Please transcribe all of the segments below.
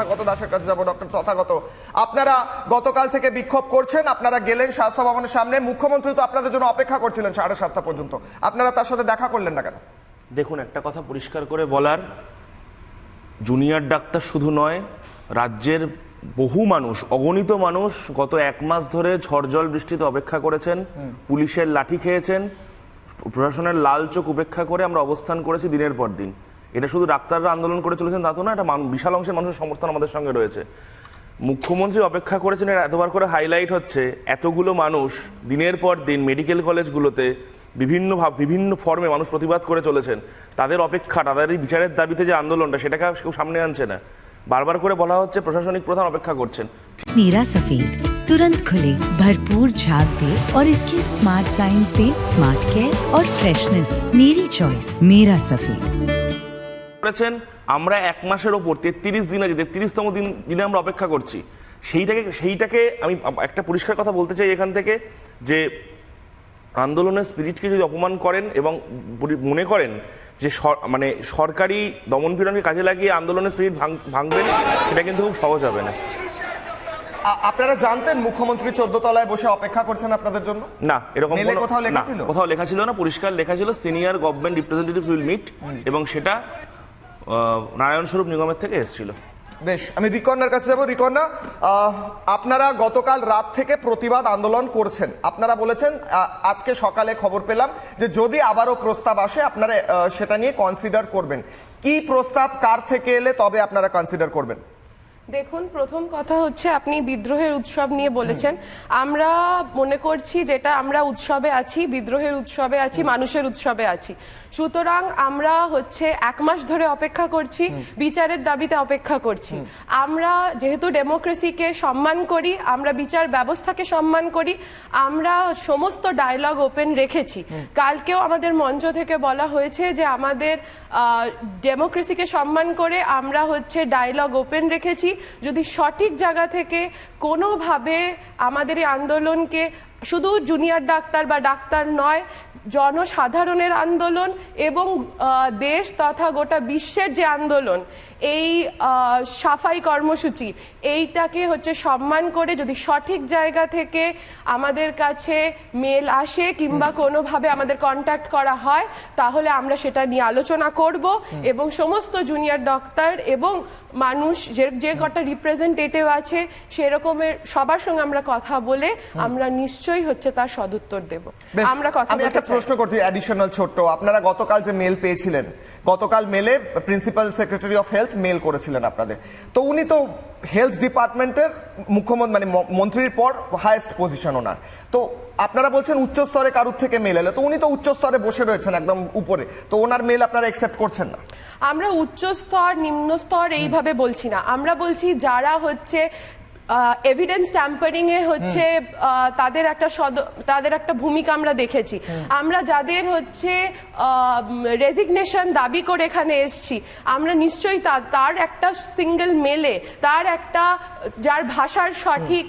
তথাগত দাসের কাছে যাব ডক্টর তথাগত। আপনারা গতকাল থেকে বিক্ষোভ করছেন আপনারা গেলেন স্বাস্থ্য ভবনের সামনে মুখ্যমন্ত্রী তো আপনাদের জন্য অপেক্ষা করছিলেন সাড়ে সাতটা পর্যন্ত। আপনারা তার সাথে দেখা করলেন না কেন? দেখুন একটা কথা পরিষ্কার করে বলার জুনিয়র ডাক্তার শুধু নয় রাজ্যের বহু মানুষ অগণিত মানুষ গত এক মাস ধরে ঝড় জল বৃষ্টিতে অপেক্ষা করেছেন পুলিশের লাঠি খেয়েছেন প্রশাসনের লাল চোখ উপেক্ষা করে আমরা অবস্থান করেছি দিনের পর দিন। এটা শুধু ডাক্তাররা আন্দোলন করে চলেছেন তা তো না এটা মান- বিশাল অংশের মানুষের সমর্থন আমাদের সঙ্গে রয়েছে মুখ্যমন্ত্রী অপেক্ষা করেছেন এর এতবার করে হাইলাইট হচ্ছে এতগুলো মানুষ দিনের পর দিন মেডিকেল কলেজগুলোতে বিভিন্ন ভাব বিভিন্ন ফর্মে মানুষ প্রতিবাদ করে চলেছেন তাদের অপেক্ষা তাদের এই বিচারের দাবিতে যে আন্দোলনটা সেটাকে আর কেউ সামনে আনছে না বারবার করে বলা হচ্ছে প্রশাসনিক প্রধান অপেক্ষা করছেন मीरा सफेद तुरंत खुले भरपूर झाग दे और इसकी स्मार्ट साइंस दे स्मार्ट केयर और फ्रेशनेस मेरी चॉइस मेरा सफेद করেছেন আমরা এক মাসের ওপর তেত্রিশ দিন আছে তেত্রিশতম দিন দিনে আমরা অপেক্ষা করছি সেইটাকে সেইটাকে আমি একটা পরিষ্কার কথা বলতে চাই এখান থেকে যে আন্দোলনের স্পিরিটকে যদি অপমান করেন এবং মনে করেন যে মানে সরকারি দমনপীড়নকে কাজে লাগিয়ে আন্দোলনের স্পিরিট ভাঙবেন সেটা কিন্তু খুব সহজ হবে না। আপনারা জানতেন মুখ্যমন্ত্রী চোদ্দ তলায় বসে অপেক্ষা করছেন আপনাদের জন্য? না এরকম কোথাও লেখা ছিল? কোথাও লেখা ছিল না পরিষ্কার লেখা ছিল senior government representative will meet এবং সেটা নারায়ণ স্বরূপ নিগমের থেকে এসেছিল। বেশ, আমি রিকর্ণার কাছে যাব। রিকন্যা আপনারা গতকাল রাত থেকে প্রতিবাদ আন্দোলন করছেন। আপনারা বলেছেন আজকে সকালে খবর পেলাম যে যদি আবারও প্রস্তাব আসে, আপনারা সেটা নিয়ে কনসিডার করবেন। কি প্রস্তাব, কার থেকে এলে তবে আপনারা কনসিডার করবেন? দেখুন, প্রথম কথা হচ্ছে আপনি বিদ্রোহের উৎসব নিয়ে বলেছেন। আমরা মনে করছি যেটা আমরা উৎসবে আছি, বিদ্রোহের উৎসবে আছি, মানুষের উৎসবে আছি। সুতরাং আমরা হচ্ছে এক মাস ধরে অপেক্ষা করছি, বিচারের দাবিতে অপেক্ষা করছি। আমরা যেহেতু ডেমোক্রেসিকে সম্মান করি, আমরা বিচার ব্যবস্থাকে সম্মান করি, আমরা সমস্ত ডায়লগ ওপেন রেখেছি। কালকেও আমাদের মঞ্চ থেকে বলা হয়েছে যে আমাদের ডেমোক্রেসিকে সম্মান করে আমরা হচ্ছে ডায়লগ ওপেন রেখেছি। যদি সঠিক জায়গা থেকে কোনোভাবে আমাদের এই আন্দোলনকে শুধু জুনিয়র ডাক্তার বা ডাক্তার নয়, জনসাধারণের আন্দোলন এবং দেশ তথা গোটা বিশ্বের যে আন্দোলন এই সাফাই কর্মসূচি এইটাকে হচ্ছে সম্মান করে যদি সঠিক জায়গা থেকে আমাদের কাছে মেল আসে কিংবা কোনোভাবে আমাদের কন্ট্যাক্ট করা হয় তাহলে আমরা সেটা নিয়ে আলোচনা করব এবং সমস্ত জুনিয়র ডক্টর এবং মানুষ যে যে কটা রিপ্রেজেন্টেটিভ আছে সেরকমের সবার সঙ্গে আমরা কথা বলে আমরা নিশ্চয়ই হচ্ছে তার সদুত্তর দেব। আমরা কথা আমি একটা প্রশ্ন করছি অ্যাডিশনাল ছোট্ট। আপনারা গতকাল যে মেল পেয়েছিলেন গতকাল মেলে principal secretary of health mail করেছিলেন আপনাদের। তো উনি তো হেলথ ডিপার্টমেন্টের মুখ্যমন্ত্রী মানে মন্ত্রীর পর হাইয়েস্ট পজিশন ওনার। তো আপনারা বলছেন উচ্চ স্তরে কারুর থেকে মেল এলো। তো উনি তো উচ্চ স্তরে বসে রয়েছেন একদম উপরে। তো ওনার মেল আপনারা একসেপ্ট করছেন না? আমরা উচ্চ স্তর নিম্ন স্তর এইভাবে বলছি না। আমরা বলছি যারা হচ্ছে এভিডেন্স ট্যাম্পারিং এ হচ্ছে তাদের একটা তাদের একটা ভূমিকা আমরা দেখেছি। আমরা যাদের হচ্ছে রেজিগনেশন দাবি করে এখানে এসছি। আমরা নিশ্চয়ই তা- তার একটা সিঙ্গেল মেলে, তার একটা, যার ভাষার সঠিক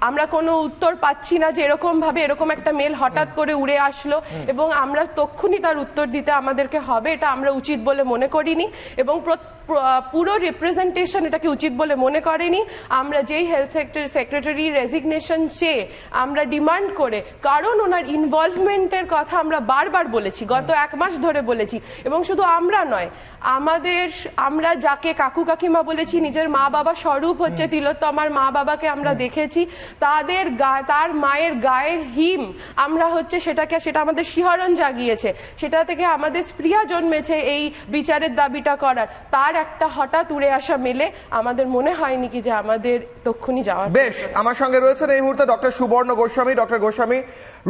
আমরা কোনো উত্তর পাচ্ছি না যে এরকম ভাবে এরকম একটা মেল হঠাৎ করে উড়ে আসলো এবং আমরা তক্ষুনি তার উত্তর দিতে আমাদেরকে হবে, এটা আমরা উচিত বলে মনে করিনি এবং প্র- প্র- পুরো রিপ্রেজেন্টেশন এটাকে উচিত বলে মনে করেনি। আমরা যেই হেলথ সেক্টর সেক্রেটারি রেজিগনেশন চেয়ে আমরা ডিমান্ড করে, কারণ ওনার ইনভলভমেন্টের কথা আমরা বারবার বলেছি গত এক মাস ধরে বলেছি। এবং শুধু আমরা নয় আমাদের আমরা যাকে কাকু কাকিমা বলেছি নিজের মা বাবা স্বরূপ হচ্ছে তিলোত্তমার মা বাবাকে আমরা দেখেছি তাদের গা- তার মায়ের গায়ের হিম আমরা হচ্ছে সেটাকে সেটা আমাদের শিহরণ জাগিয়েছে সেটা থেকে আমাদের স্পৃহা জন্মেছে এই বিচারের দাবিটা করার। তার একটা হঠাৎ উড়ে আসা মেলে আমাদের মনে হয়নি কি যে আমাদের তক্ষুনি যাওয়া বেশ আমার সঙ্গে রয়েছেন এই মুহূর্তে ডক্টর সুবর্ণ গোস্বামী ডক্টর গোস্বামী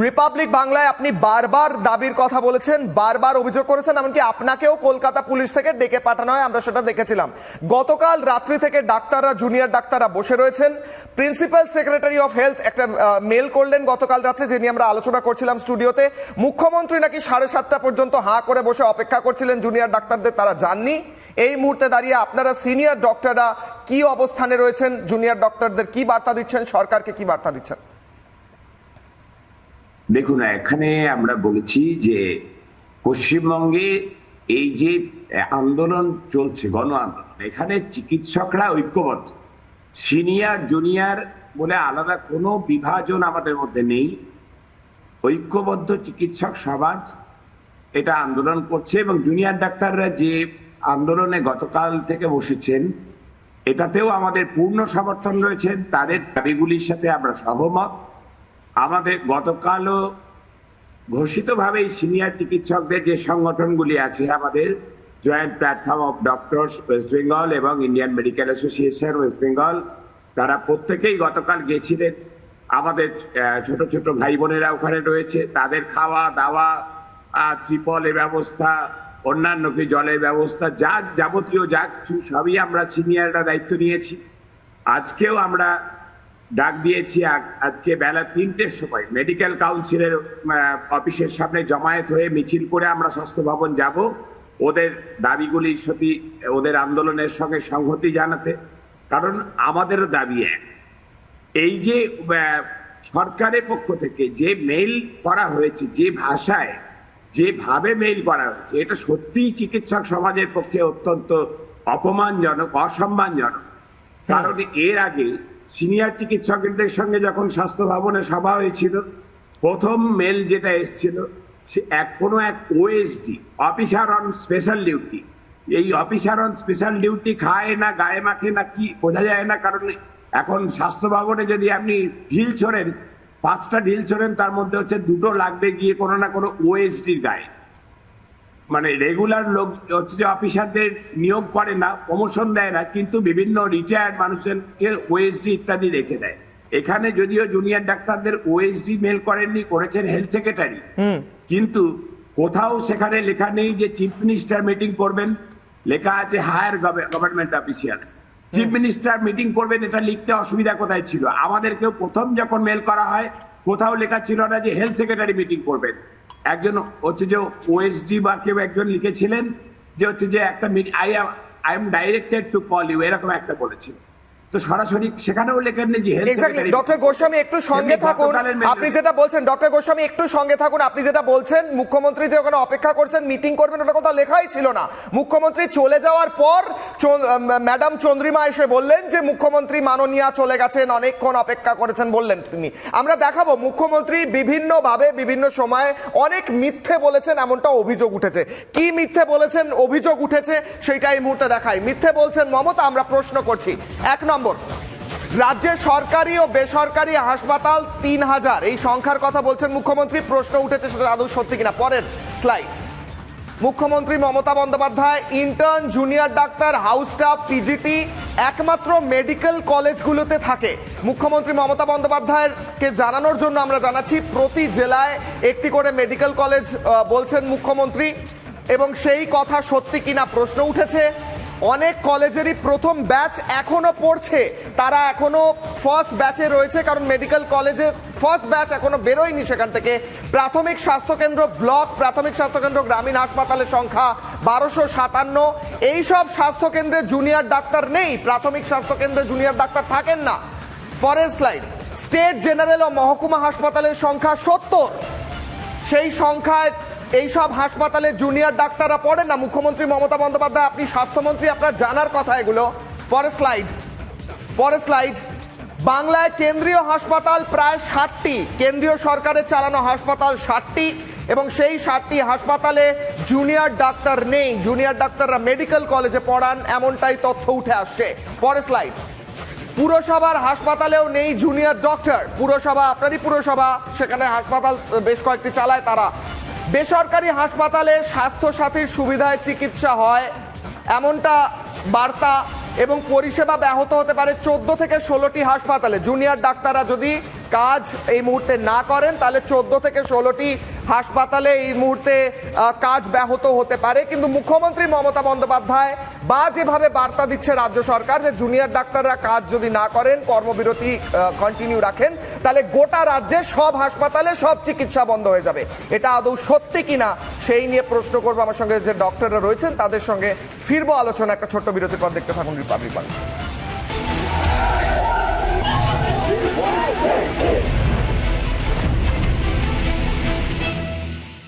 রিপাবলিক বাংলায় আপনি বারবার দাবির কথা বলেছেন, বারবার অভিযোগ করেছেন, এমনকি আপনাকেও কলকাতা পুলিশ থেকে ডেকে পাঠানো হয়, আমরা সেটা দেখেছিলাম। গতকাল রাত্রি থেকে ডাক্তাররা, জুনিয়র ডাক্তাররা বসে রয়েছেন। প্রিন্সিপাল সেক্রেটারি অফ হেলথ একটা মেল করলেন গতকাল রাত্রে যে নিয়ে আমরা আলোচনা করছিলাম স্টুডিওতে। মুখ্যমন্ত্রী নাকি সাড়ে সাতটা পর্যন্ত হাঁ করে বসে অপেক্ষা করছিলেন জুনিয়র ডাক্তারদের, তারা যাননি। এই মুহূর্তে দাঁড়িয়ে আপনারা সিনিয়র ডক্টররা কি অবস্থানে রয়েছেন? জুনিয়র ডক্টরদের কি বার্তা দিচ্ছেন? সরকারকে কি বার্তা দিচ্ছেন? দেখুন, এখানে আমরা বলেছি যে পশ্চিমবঙ্গে এই যে আন্দোলন চলছে, গণ আন্দোলন, এখানে চিকিৎসকরা ঐক্যবদ্ধ। সিনিয়র, জুনিয়র বলে আলাদা কোনো বিভাজন আমাদের মধ্যে নেই। ঐক্যবদ্ধ চিকিৎসক সমাজ এটা আন্দোলন করছে এবং জুনিয়র ডাক্তাররা যে আন্দোলনে গতকাল থেকে বসেছেন, এটাতেও আমাদের পূর্ণ সমর্থন রয়েছে, তাদের দাবিগুলির সাথে আমরা সহমত। আমাদের গতকালও ঘোষিতভাবেই সিনিয়র চিকিৎসকদের যে সংগঠনগুলি আছে, আমাদের joint platform of doctors, West Bengal এবং Indian medical association, West Bengal, তারা প্রত্যেকেই গতকাল গেছিলেন। আমাদের ছোট ছোট ভাই বোনেরা ওখানে রয়েছে। তাদের খাওয়া, দাওয়া ত্রিপলের ব্যবস্থা, অন্যান্য কি জলের ব্যবস্থা, যা যাবতীয় যা কিছু সবই আমরা সিনিয়ররা দায়িত্ব নিয়েছি। আজকেও আমরা ডাক দিয়েছি আজকে বেলা তিনটের সময়। মেডিকেল কাউন্সিলের অফিসের সামনে জমায়েত হয়ে মিছিল করে আমরা স্বাস্থ্য ভবন যাব। ওদের দাবিগুলির সাথে ওদের আন্দোলনের সঙ্গে সংহতি জানাতে। কারণ আমাদেরও দাবি এক। এই যে সরকারের পক্ষ থেকে যে মেইল করা হয়েছে যে ভাষায় যেভাবে মেইল করা হয়েছে এটা সত্যিই চিকিৎসক সমাজের পক্ষে অত্যন্ত অপমানজনক অসম্মানজনক। কারণ এর আগে সিনিয়র চিকিৎসকদের সঙ্গে যখন স্বাস্থ্য ভবনে সভা হয়েছিল, প্রথম মেল যেটা এসেছিল, সে এক, কোনো এক OSD officer on special duty এই অফিসার অন স্পেশাল ডিউটি খায় না, গায়ে মাখে না, কি বোঝা যায় না, কারণ এখন স্বাস্থ্য ভবনে যদি আপনি ঢিল ছোড়েন, পাঁচটা ঢিল ছোড়েন, তার মধ্যে হচ্ছে দুটো লাগবে গিয়ে কোনো না কোনো ওএসডির গায়ে। মানে রেগুলার লোক হচ্ছে যে অফিসারদের নিয়োগ করে না প্রমোশন দেয় না কিন্তু বিভিন্ন রিটায়ার্ড মানুষেরকে ওএসডি ইত্যাদি রেখে দেয়। এখানে যদিও জুনিয়র ডাক্তারদের ওএসডি মেল করেননি করেছেন হেলথ সেক্রেটারি কিন্তু কোথাও সেখানে লেখা নেই যে চিফ মিনিস্টার মিটিং করবেন। লেখা আছে higher government officials chief minister meeting করবেন এটা লিখতে অসুবিধা কোথায় ছিল? আমাদেরকেও প্রথম যখন মেল করা হয় কোথাও লেখা ছিল না যে হেলথ সেক্রেটারি মিটিং করবেন। একজন হচ্ছে যে ওএসডি বা কেউ একজন লিখেছিলেন যে হচ্ছে যে একটা I I am directed to call you এরকম একটা বলেছিল তো সরাসরি সেখানেও লেখেন যে এক্স্যাক্টলি ডক্টর গোস্বামী একটু সঙ্গে থাকুন। আপনি যেটা বলছেন ডক্টর গোস্বামী একটু সঙ্গে থাকুন। আপনি যেটা বলছেন মুখ্যমন্ত্রী যে ওখানে অপেক্ষা করছেন মিটিং করবেন ওটা কথা লেখাই ছিল না। মুখ্যমন্ত্রী চলে যাওয়ার পর ম্যাডাম চন্দ্রিমা এসে বললেন যে মুখ্যমন্ত্রী মাননীয়া চলে গেছেন অনেকক্ষণ অপেক্ষা করেছেন বললেন তিনি। আমরা দেখাবো মুখ্যমন্ত্রী বিভিন্নভাবে বিভিন্ন সময়ে অনেক মিথ্যে বলেছেন এমনটা অভিযোগ উঠেছে। কি মিথ্যে বলেছেন অভিযোগ উঠেছে সেটা এই মুহূর্তে দেখাই। মিথ্যে বলছেন মমতা আমরা প্রশ্ন করছি। এক নম্বর রাজ্যে সরকারি ও বেসরকারি হাসপাতাল তিন হাজার। এই সংখ্যার কথা বলছেন মুখ্যমন্ত্রী, প্রশ্ন উঠেছে সেটা আদৌ সত্যি কিনা। পরের স্লাইড মুখ্যমন্ত্রী Mamata Bandyopadhyay intern junior doctor house staff PGT একমাত্র মেডিকেল কলেজগুলোতে থাকে। মুখ্যমন্ত্রী মমতা বন্দ্যোপাধ্যায়কে জানানোর জন্য আমরা জানাচ্ছি, প্রতি জেলায় একটি করে মেডিকেল কলেজ বলছেন মুখ্যমন্ত্রী। এবং সেই কথা সত্যি কিনা প্রশ্ন উঠেছে। অনেক কলেজেরই প্রথম ব্যাচ এখনও পড়ছে। তারা এখনও ফার্স্ট ব্যাচে রয়েছে, কারণ মেডিকেল কলেজে ফার্স্ট ব্যাচ এখনও বেরোয়নি সেখান থেকে। প্রাথমিক স্বাস্থ্যকেন্দ্র ব্লক, প্রাথমিক স্বাস্থ্যকেন্দ্র গ্রামীণ হাসপাতালের সংখ্যা বারোশো সাতান্ন। এইসব স্বাস্থ্যকেন্দ্রে জুনিয়র ডাক্তার নেই, প্রাথমিক স্বাস্থ্যকেন্দ্রে জুনিয়র ডাক্তার থাকেন না। পরের স্লাইড স্টেট জেনারেল ও মহকুমা হাসপাতালের সংখ্যা সত্তর। সেই সংখ্যায় এইসব হাসপাতালে জুনিয়র ডাক্তাররা পড়েন না। মুখ্যমন্ত্রী মমতা বন্দ্যোপাধ্যায়, আপনি স্বাস্থ্যমন্ত্রী, আপনার জানার কথা এগুলো। পরে স্লাইড পরে স্লাইড বাংলায় কেন্দ্রীয় হাসপাতাল প্রায় ষাটটি। কেন্দ্রীয় সরকারের চালানো হাসপাতাল ষাটটি এবং সেই ষাটটি হাসপাতালে জুনিয়র ডাক্তার নেই। জুনিয়র ডাক্তাররা মেডিকেল কলেজে পড়ান, এমনটাই তথ্য উঠে আসছে। পরে স্লাইড পুরসভার হাসপাতালেও নেই জুনিয়র ডক্টর। পুরসভা, আপনারই পুরসভা, সেখানে হাসপাতাল বেশ কয়েকটি চালায় তারা। বেসরকারি হাসপাতালে স্বাস্থ্য সাথীর সুবিধায় চিকিৎসা হয় এমনটা বার্তা এবং পরিষেবা ব্যাহত হতে পারে চোদ্দ থেকে ষোলোটি হাসপাতালে। জুনিয়র ডাক্তাররা যদি কাজ এই মুহূর্তে না করেন, তাহলে চোদ্দ থেকে ষোলোটি হাসপাতালে এই মুহূর্তে কাজ ব্যাহত হতে পারে। কিন্তু মুখ্যমন্ত্রী মমতা বন্দ্যোপাধ্যায় বা যেভাবে বার্তা দিচ্ছে রাজ্য সরকার যে জুনিয়র ডাক্তাররা কাজ যদি না করেন, কর্মবিরতি কন্টিনিউ রাখেন, তাহলে গোটা রাজ্যে সব হাসপাতালে সব চিকিৎসা বন্ধ হয়ে যাবে। এটা আদৌ সত্যি কিনা সেই নিয়ে প্রশ্ন করব। আমার সঙ্গে যে ডক্টররা রয়েছেন, তাদের সঙ্গে ফিরবো আলোচনা, একটা ছোট্ট বিরতির পর দেখতে থাকুন রিপাবলিক বাংলা